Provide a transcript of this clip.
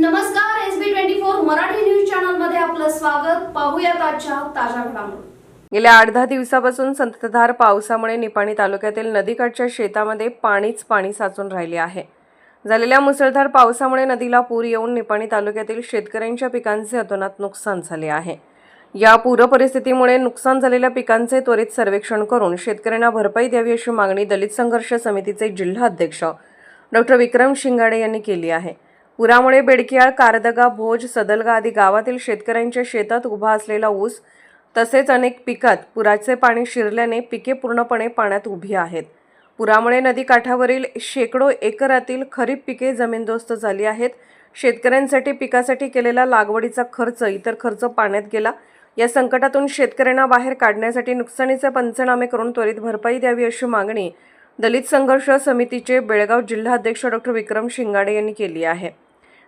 नमस्कार S B twenty four Marathi news चॅनलमध्ये आपलं स्वागत. पाहूयात आजच्या ताज्या घडामोडी. गेल्या आठ दहा दिवसापासून संततधार पावसामुळे निपाणी तालुक्यातील नदीकाठच्या शेतामध्ये पाणीच पाणी साचून राहिले आहे. झालेल्या मुसळधार पावसामुळे नदीला पूर येऊन निपाणी तालुक्यातील शेतकऱ्यांच्या पिकांचे अतोनात नुकसान झाले आहे. या पूरपरिस्थितीमुळे नुकसान झालेल्या पिकांचे त्वरित सर्वेक्षण करून शेतकऱ्यांना भरपाई द्यावी अशी मागणी दलित संघर्ष समितीचे जिल्हा अध्यक्ष डॉक्टर विक्रम शिंगाडे यांनी केली आहे. पुरामुळे बेडकियाळ कारदगा भोज सदलगा आदी गावातील शेतकऱ्यांच्या शेतात उभा असलेला ऊस तसेच अनेक पिकात पुराचे पाणी शिरल्याने पिके पूर्णपणे पाण्यात उभी आहेत. पुरामुळे नदीकाठावरील शेकडो एकरातील खरीप पिके जमीनदोस्त झाली आहेत. शेतकऱ्यांसाठी पिकासाठी केलेला लागवडीचा खर्च इतर खर्च पाण्यात गेला. या संकटातून शेतकऱ्यांना बाहेर काढण्यासाठी नुकसानीचे पंचनामे करून त्वरित भरपाई द्यावी अशी मागणी दलित संघर्ष समितीचे बेळगाव जिल्हाध्यक्ष डॉक्टर विक्रम शिंगाडे यांनी केली आहे.